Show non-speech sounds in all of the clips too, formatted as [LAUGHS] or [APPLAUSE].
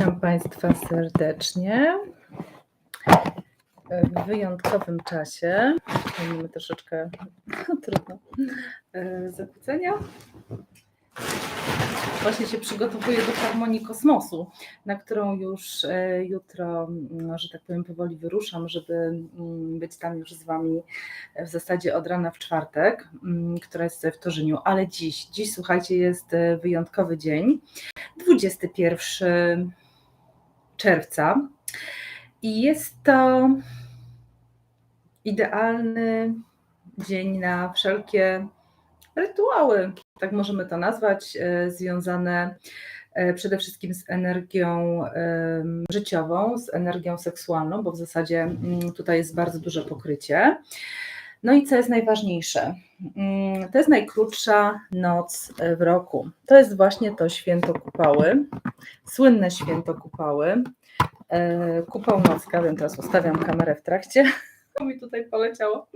Witam Państwa serdecznie w wyjątkowym czasie. Mamy troszeczkę [LAUGHS] trudno e, zakłócenia. Właśnie się przygotowuję do harmonii kosmosu, na którą już e, jutro, mm, że tak powiem, powoli wyruszam, żeby mm, być tam już z Wami w zasadzie od rana w czwartek, mm, która jest w Torzyniu. Ale dziś, dziś słuchajcie, jest e, wyjątkowy dzień, 21 czerwca. I jest to idealny dzień na wszelkie rytuały, tak możemy to nazwać, e, związane e, przede wszystkim z energią życiową, z energią seksualną, bo w zasadzie mm, tutaj jest bardzo duże pokrycie. No i co jest najważniejsze? Mm, to jest najkrótsza noc e, w roku. To jest właśnie to święto Kupały, słynne święto Kupały. Kupał nocka, wiem, teraz ustawiam kamerę w trakcie [LAUGHS] to mi tutaj poleciało.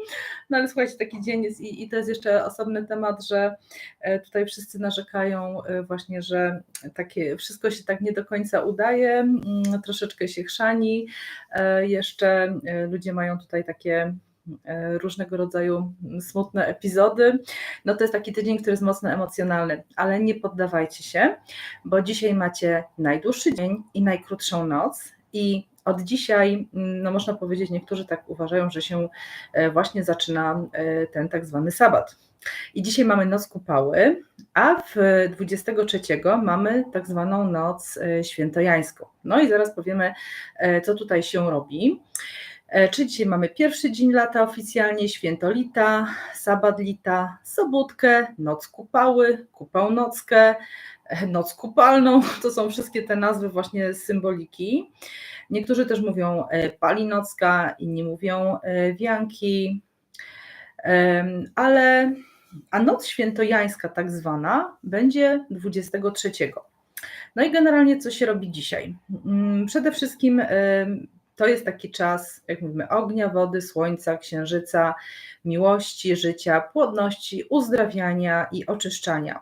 No ale słuchajcie, taki dzień jest i, i to jest jeszcze osobny temat, że e, tutaj wszyscy narzekają e, właśnie, że takie wszystko się tak nie do końca udaje, mm, troszeczkę się chrzani. E, jeszcze ludzie mają tutaj takie różnego rodzaju smutne epizody. No to jest taki tydzień, który jest mocno emocjonalny, ale nie poddawajcie się, bo dzisiaj macie najdłuższy dzień i najkrótszą noc i od dzisiaj, mm, no można powiedzieć, niektórzy tak uważają, że się e, właśnie zaczyna e, ten tak zwany sabat. I dzisiaj mamy noc kupały, a w 23 mamy tak zwaną noc e, świętojańską. No i zaraz powiemy, co tutaj się robi. Czyli dzisiaj mamy pierwszy dzień lata oficjalnie, świętolita, sabatlita, sobótkę, noc kupały, kupałnockę, noc kupalną. [LAUGHS] To są wszystkie te nazwy właśnie symboliki. Niektórzy też mówią e, palinocka, inni mówią e, wianki, ale a noc świętojańska tak zwana będzie 23. No i generalnie co się robi dzisiaj? Mm, przede wszystkim to jest taki czas, jak mówimy, ognia, wody, słońca, księżyca, miłości, życia, płodności, uzdrawiania i oczyszczania.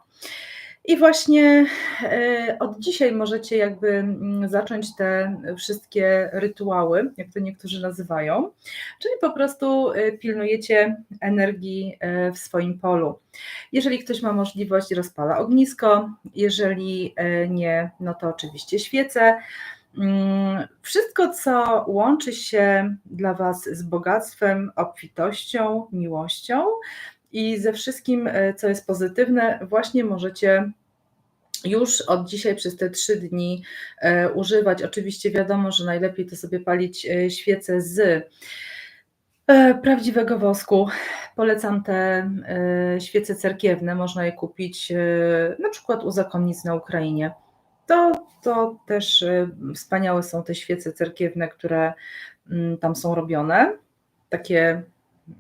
I właśnie e, od dzisiaj możecie jakby mm, zacząć te wszystkie rytuały, jak to niektórzy nazywają, czyli po prostu e, pilnujecie energii e, w swoim polu. Jeżeli ktoś ma możliwość, rozpala ognisko, jeżeli nie, no to oczywiście świece. Mm, wszystko, co łączy się dla Was z bogactwem, obfitością, miłością, i ze wszystkim, e, co jest pozytywne, właśnie możecie już od dzisiaj przez te trzy dni e, używać. Oczywiście wiadomo, że najlepiej to sobie palić e, świece z prawdziwego wosku. Polecam te świece cerkiewne, można je kupić na przykład u zakonnic na Ukrainie. To, to też wspaniałe są te świece cerkiewne, które mm, tam są robione. Takie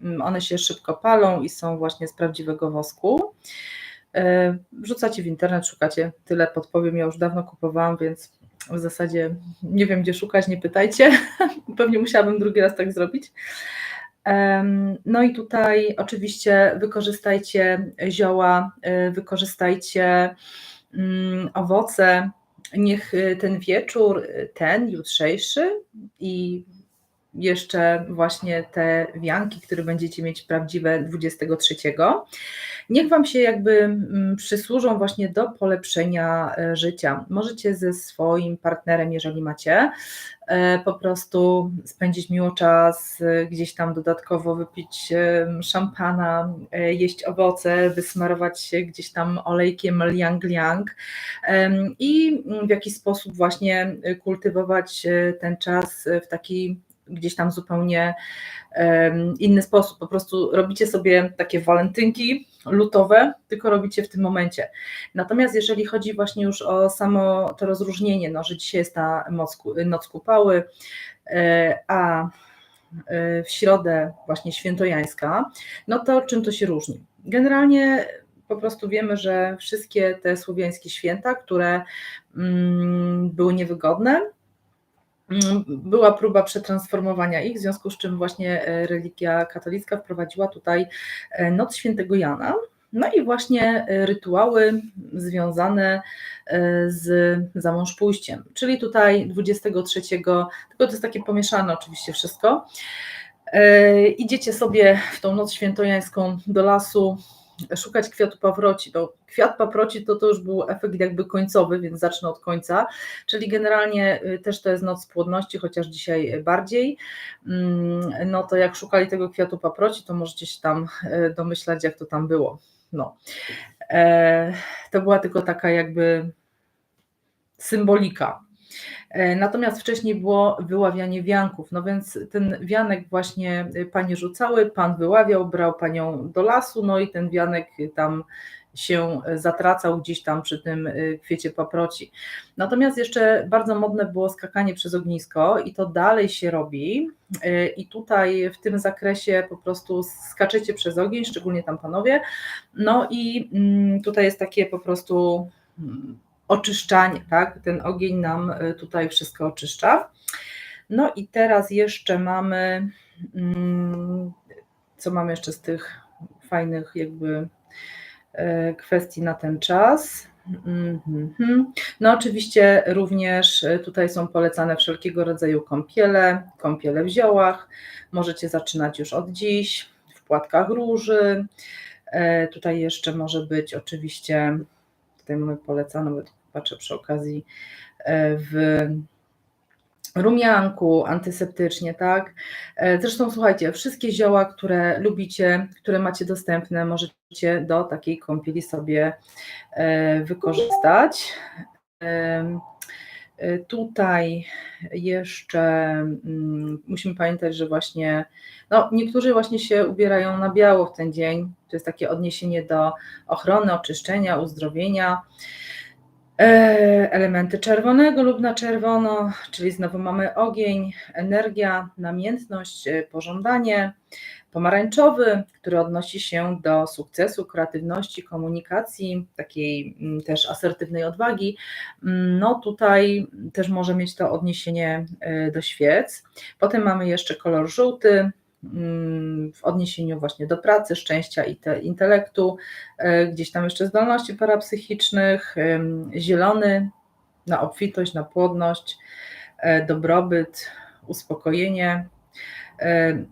Mm, one się szybko palą i są właśnie z prawdziwego wosku. E, wrzucacie w internet, szukacie, tyle podpowiem, ja już dawno kupowałam, więc w zasadzie nie wiem gdzie szukać, nie pytajcie. [LAUGHS] Pewnie musiałabym drugi raz tak zrobić. No i tutaj oczywiście wykorzystajcie zioła, e, wykorzystajcie mm, owoce. Niech ten wieczór, ten jutrzejszy i jeszcze właśnie te wianki, które będziecie mieć prawdziwe 23. Niech Wam się jakby mm, przysłużą właśnie do polepszenia e, życia. Możecie ze swoim partnerem, jeżeli macie, po prostu spędzić miło czas, e, gdzieś tam dodatkowo wypić szampana, jeść owoce, wysmarować się gdzieś tam olejkiem liang liang i w jakiś sposób właśnie kultywować ten czas w taki gdzieś tam zupełnie inny sposób. Po prostu robicie sobie takie walentynki lutowe, tylko robicie w tym momencie. Natomiast jeżeli chodzi właśnie już o samo to rozróżnienie, no, że dzisiaj jest ta noc, kupały, e, a e, w środę właśnie świętojańska, no to czym to się różni? Generalnie po prostu wiemy, że wszystkie te słowiańskie święta, które mm, były niewygodne, była próba przetransformowania ich, w związku z czym właśnie e, religia katolicka wprowadziła tutaj e, Noc Świętego Jana. No i właśnie rytuały związane z zamąż pójściem, czyli tutaj 23, tylko to jest takie pomieszane oczywiście wszystko. Idziecie sobie w tą noc świętojańską do lasu, szukać kwiatu pawroci. To kwiat paproci to, to już był efekt jakby końcowy, więc zacznę od końca, czyli generalnie y, też to jest noc płodności, chociaż dzisiaj bardziej. Mm, no to jak szukali tego kwiatu paproci, to możecie się tam y, domyślać, jak to tam było. No. E, to była tylko taka jakby symbolika. E, natomiast wcześniej było wyławianie wianków, no więc ten wianek właśnie panie rzucały, pan wyławiał, brał panią do lasu, no i ten wianek tam się zatracał gdzieś tam przy tym kwiecie paproci. Natomiast jeszcze bardzo modne było skakanie przez ognisko i to dalej się robi. I tutaj w tym zakresie po prostu skaczecie przez ogień, szczególnie tam panowie, no i mm, tutaj jest takie po prostu mm, oczyszczanie, tak? Ten ogień nam y, tutaj wszystko oczyszcza. No i teraz jeszcze mamy, mm, co mamy jeszcze z tych fajnych jakby e, kwestii na ten czas. Mhm. No oczywiście również e, tutaj są polecane wszelkiego rodzaju kąpiele, kąpiele w ziołach. Możecie zaczynać już od dziś, w płatkach róży. E, tutaj jeszcze może być oczywiście, tutaj mamy polecane, patrzę przy okazji e, w rumianku, antyseptycznie, tak? E, zresztą słuchajcie, wszystkie zioła, które lubicie, które macie dostępne, możecie do takiej kąpieli sobie e, wykorzystać. Tutaj jeszcze mm, musimy pamiętać, że właśnie no, niektórzy właśnie się ubierają na biało w ten dzień. To jest takie odniesienie do ochrony, oczyszczenia, uzdrowienia. E, elementy czerwonego lub na czerwono, czyli znowu mamy ogień, energia, namiętność, e, pożądanie. Pomarańczowy, który odnosi się do sukcesu, kreatywności, komunikacji, takiej mm, też asertywnej odwagi. Mm, no tutaj też może mieć to odniesienie e, do świec. Potem mamy jeszcze kolor żółty, w odniesieniu właśnie do pracy, szczęścia i te, intelektu, e, gdzieś tam jeszcze zdolności parapsychicznych, zielony na obfitość, na płodność, e, dobrobyt, uspokojenie,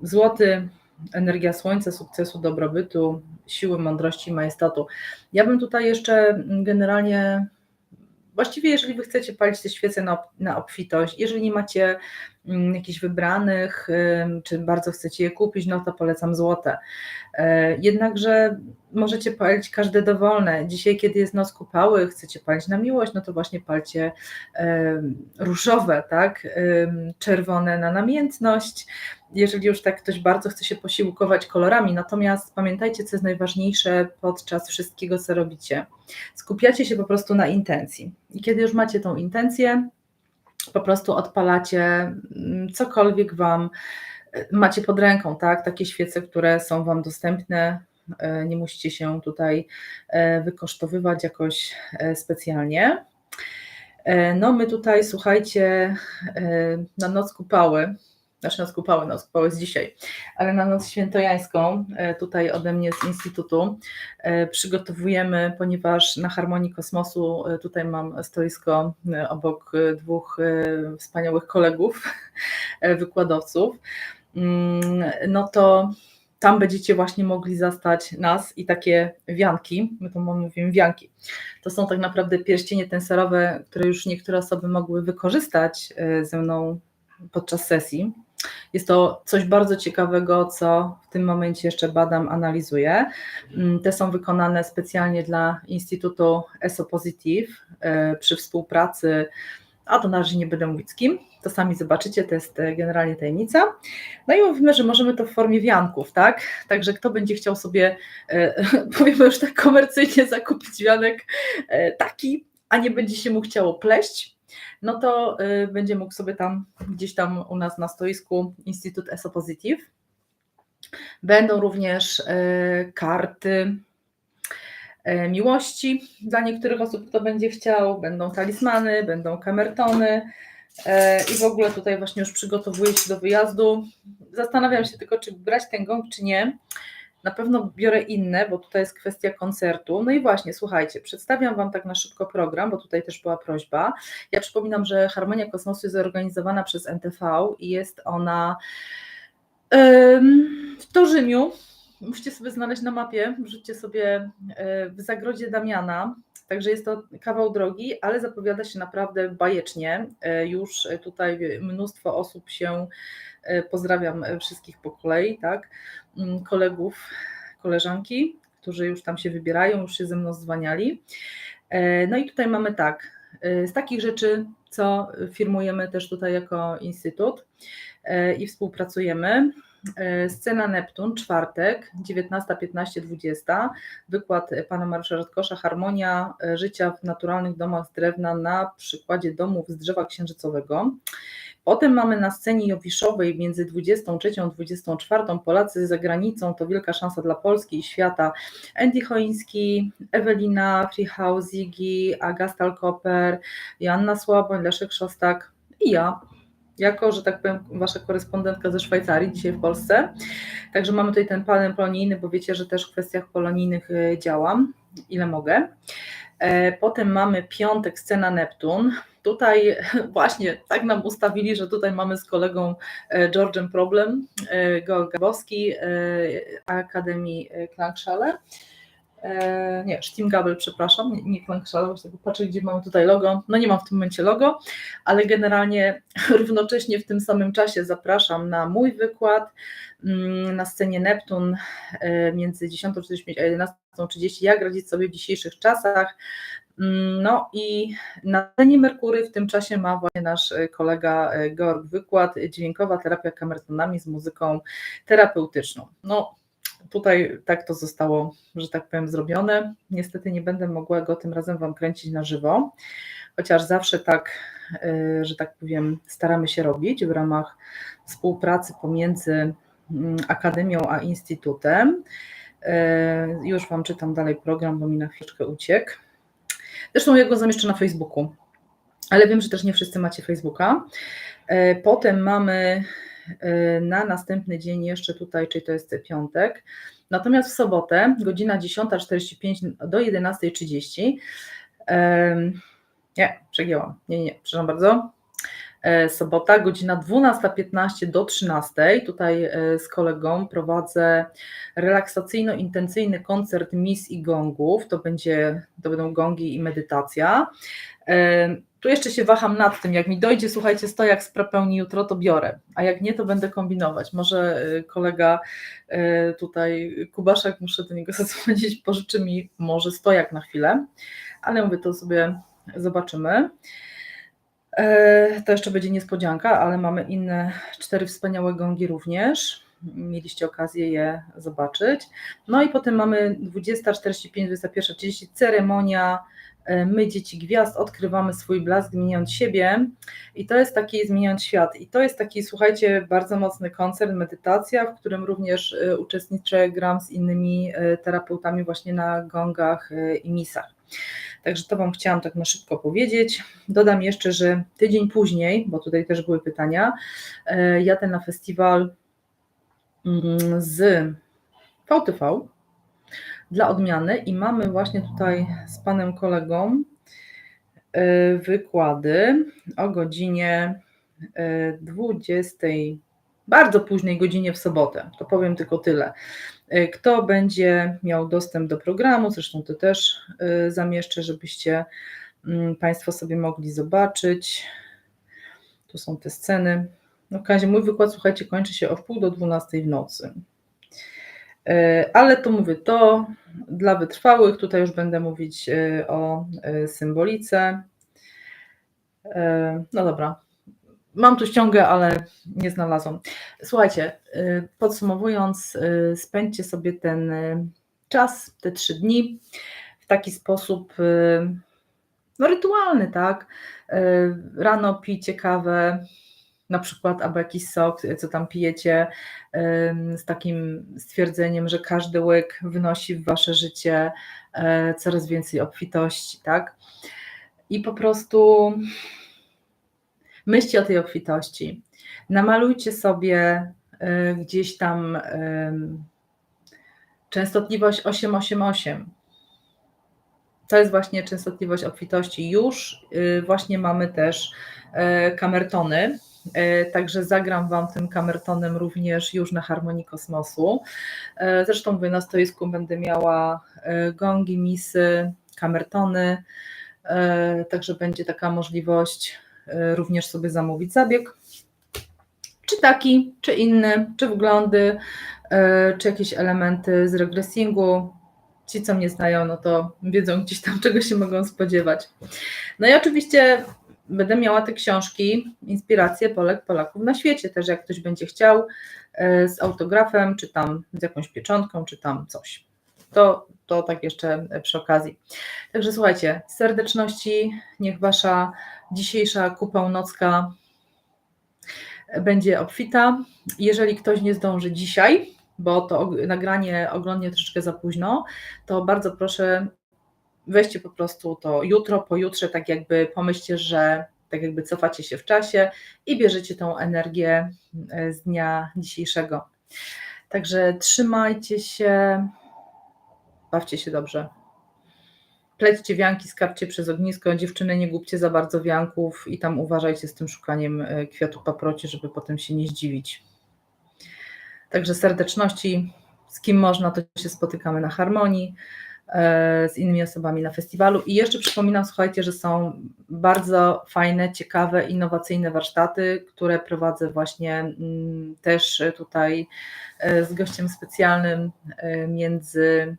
złoty energia słońca, sukcesu, dobrobytu, siły, mądrości, majestatu. Ja bym tutaj jeszcze generalnie Właściwie, jeżeli wy chcecie palić te świece na, na obfitość, jeżeli nie macie jakichś wybranych, czy bardzo chcecie je kupić, no to polecam złote. E, jednakże możecie palić każde dowolne. Dzisiaj, kiedy jest noc kupały, chcecie palić na miłość, no to właśnie palcie różowe, tak? Czerwone na namiętność, jeżeli już tak ktoś bardzo chce się posiłkować kolorami. Natomiast pamiętajcie, co jest najważniejsze podczas wszystkiego, co robicie. Skupiacie się po prostu na intencji. I kiedy już macie tą intencję, po prostu odpalacie mm, cokolwiek Wam e, macie pod ręką, tak? Takie świece, które są Wam dostępne. E, nie musicie się tutaj e, wykosztowywać jakoś specjalnie. No, my tutaj, słuchajcie, na noc kupały znaczy noc kupały, noc kupały jest dzisiaj, ale na noc świętojańską, e, tutaj ode mnie z Instytutu, e, przygotowujemy, ponieważ na Harmonii Kosmosu e, tutaj mam stoisko obok dwóch wspaniałych kolegów, wykładowców, mm, no to tam będziecie właśnie mogli zastać nas i takie wianki, my to mówimy wianki. To są tak naprawdę pierścienie tenserowe, które już niektóre osoby mogły wykorzystać ze mną podczas sesji. Jest to coś bardzo ciekawego, co w tym momencie jeszcze badam, analizuję. Mm, te są wykonane specjalnie dla Instytutu ESO Positive e, przy współpracy, a to na razie nie będę mówić z kim, to sami zobaczycie, to jest e, generalnie tajemnica. No i mówimy, że możemy to w formie wianków, tak? Także kto będzie chciał sobie, e, [LAUGHS] powiemy już tak komercyjnie, zakupić wianek taki, a nie będzie się mu chciało pleść, no to y, będzie mógł sobie tam gdzieś tam u nas na stoisku Instytut ESO Positive. Będą również y, karty y, miłości dla niektórych osób, kto będzie chciał, będą talismany, będą kamertony i w ogóle tutaj właśnie już przygotowuję się do wyjazdu. Zastanawiam się tylko, czy brać ten gong, czy nie. Na pewno biorę inne, bo tutaj jest kwestia koncertu. No i właśnie, słuchajcie, przedstawiam Wam tak na szybko program, bo tutaj też była prośba. Ja przypominam, że Harmonia Kosmosu jest zorganizowana przez NTV i jest ona w Torzymiu. Musicie sobie znaleźć na mapie, wrzućcie sobie e, w zagrodzie Damiana. Także jest to kawał drogi, ale zapowiada się naprawdę bajecznie. E, już tutaj mnóstwo osób się pozdrawiam e, wszystkich po kolei, tak? Mm, kolegów, koleżanki, którzy już tam się wybierają, już się ze mną zwaniali. E, no i tutaj mamy tak, z takich rzeczy, co firmujemy też tutaj jako instytut i współpracujemy. Scena Neptun, czwartek, 19, 15, 20. Wykład pana Mariusza Rzadkosza, Harmonia życia w naturalnych domach z drewna na przykładzie domów z drzewa księżycowego. Potem mamy na scenie Jowiszowej między 23 a 24 Polacy za granicą, to wielka szansa dla Polski i świata. Andy Choiński, Ewelina Frihaus, Zigi, Agastal Koper, Joanna Słaboń, Leszek Szostak i ja jako, że tak powiem, wasza korespondentka ze Szwajcarii, dzisiaj w Polsce. Także mamy tutaj ten panel polonijny, bo wiecie, że też w kwestiach polonijnych y, działam, ile mogę. E, potem mamy piątek, scena Neptun. Tutaj [LAUGHS] właśnie tak nam ustawili, że tutaj mamy z kolegą e, George'em problem, e, Georg Gabowski, Akademii Klangschale. Nie, Stimmgabel, przepraszam, nie, nie Klangschale, patrzę, gdzie mamy tutaj logo. No nie mam w tym momencie logo, ale generalnie [LAUGHS] równocześnie w tym samym czasie zapraszam na mój wykład mm, na scenie Neptun między 10.45 a 11.30. Jak radzić sobie w dzisiejszych czasach? Mm, no i na scenie Merkury w tym czasie ma właśnie nasz e, kolega e, Georg wykład Dźwiękowa terapia kamertonami z muzyką terapeutyczną. No tutaj tak to zostało, że tak powiem, zrobione. Niestety nie będę mogła go tym razem Wam kręcić na żywo, chociaż zawsze tak, e, że tak powiem, staramy się robić w ramach współpracy pomiędzy mm, Akademią a Instytutem. Już Wam czytam dalej program, bo mi na chwileczkę uciekł. Zresztą ja go zamieszczę na Facebooku, ale wiem, że też nie wszyscy macie Facebooka. E, potem mamy na następny dzień jeszcze tutaj, czyli to jest piątek. Natomiast w sobotę, godzina 10.45 do 11.30. Nie, przegięłam. Nie, nie, przepraszam bardzo. E, sobota, godzina 12.15 do 13. Tutaj e, z kolegą prowadzę relaksacyjno-intencyjny koncert mis i gongów. To, będzie, to będą gongi i medytacja. Tu jeszcze się waham nad tym, jak mi dojdzie, słuchajcie, stojak z prepełni jutro, to biorę, a jak nie, to będę kombinować. Może kolega tutaj, Kubaszek, muszę do niego [LAUGHS] zadzwonić, pożyczy mi może stojak na chwilę, ale mówię, to sobie zobaczymy. E, to jeszcze będzie niespodzianka, ale mamy inne cztery wspaniałe gongi również. Mieliście okazję je zobaczyć. No i potem mamy 20.45, 21.30 ceremonia My, dzieci gwiazd, odkrywamy swój blask, zmieniając siebie. I to jest taki zmieniając świat. I to jest taki, słuchajcie, bardzo mocny koncert, medytacja, w którym również e, uczestniczę, gram z innymi terapeutami właśnie na gongach i misach. Także to Wam chciałam tak na szybko powiedzieć. Dodam jeszcze, że tydzień później, bo tutaj też były pytania, e, jadę na festiwal mm, z VTV dla odmiany i mamy właśnie tutaj z panem kolegą e, wykłady o godzinie 20 e, bardzo późnej godzinie w sobotę. To powiem tylko tyle. E, kto będzie miał dostęp do programu, zresztą to też zamieszczę, żebyście mm, Państwo sobie mogli zobaczyć. Tu są te sceny. No w razie mój wykład, słuchajcie, kończy się o wpół do 12 w nocy. E, ale to mówię, to dla wytrwałych, tutaj już będę mówić o symbolice. No dobra, Mam tu ściągę, ale nie znalazłam. Słuchajcie, podsumowując, spędźcie sobie ten czas, te trzy dni w taki sposób no, rytualny, tak? Rano pijcie kawę, na przykład, albo jakiś sok, co tam pijecie, z takim stwierdzeniem, że każdy łyk wnosi w wasze życie coraz więcej obfitości, tak? I po prostu Myślcie o tej obfitości. Namalujcie sobie y, gdzieś tam częstotliwość 888. To jest właśnie częstotliwość obfitości. Już y, właśnie mamy też e, kamertony, e, także zagram Wam tym kamertonem również już na harmonii kosmosu. E, zresztą mówię, na stoisku będę miała gongi, misy, kamertony, także będzie taka możliwość również sobie zamówić zabieg. Czy taki, czy inny, czy wglądy, czy jakieś elementy z regressingu, ci, co mnie znają, no to wiedzą gdzieś tam, [LAUGHS] czego się mogą spodziewać. No i oczywiście będę miała te książki, inspiracje Polek, Polaków na świecie, też jak ktoś będzie chciał, e, z autografem, czy tam z jakąś pieczątką, czy tam coś. To, to tak jeszcze przy okazji. Także słuchajcie, serdeczności, niech Wasza dzisiejsza kupa nocka będzie obfita. Jeżeli ktoś nie zdąży dzisiaj, bo to nagranie oglądnie troszeczkę za późno, to bardzo proszę weźcie po prostu to jutro, pojutrze, tak jakby pomyślcie, że tak jakby cofacie się w czasie i bierzecie tą energię e, z dnia dzisiejszego. Także trzymajcie się, bawcie się dobrze. Plećcie wianki, skarbcie przez ognisko. Dziewczyny, nie głupcie za bardzo wianków i tam uważajcie z tym szukaniem e, kwiatu paproci, żeby potem się nie zdziwić. Także serdeczności, z kim można, to się spotykamy na harmonii, z innymi osobami na festiwalu. I jeszcze przypominam, słuchajcie, że są bardzo fajne, ciekawe, innowacyjne warsztaty, które prowadzę właśnie mm, też tutaj e, z gościem specjalnym e, między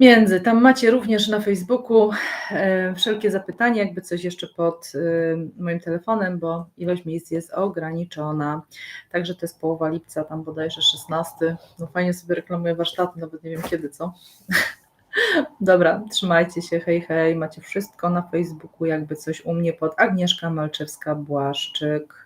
między. Tam macie również na Facebooku e, wszelkie zapytania, jakby coś jeszcze pod e, moim telefonem, bo ilość miejsc jest ograniczona. Także to jest połowa lipca, tam bodajże 16. No fajnie sobie reklamuję warsztaty, nawet nie wiem kiedy, co. Dobra, trzymajcie się, hej, hej, macie wszystko na Facebooku, jakby coś u mnie pod Agnieszka Malczewska-Błaszczyk.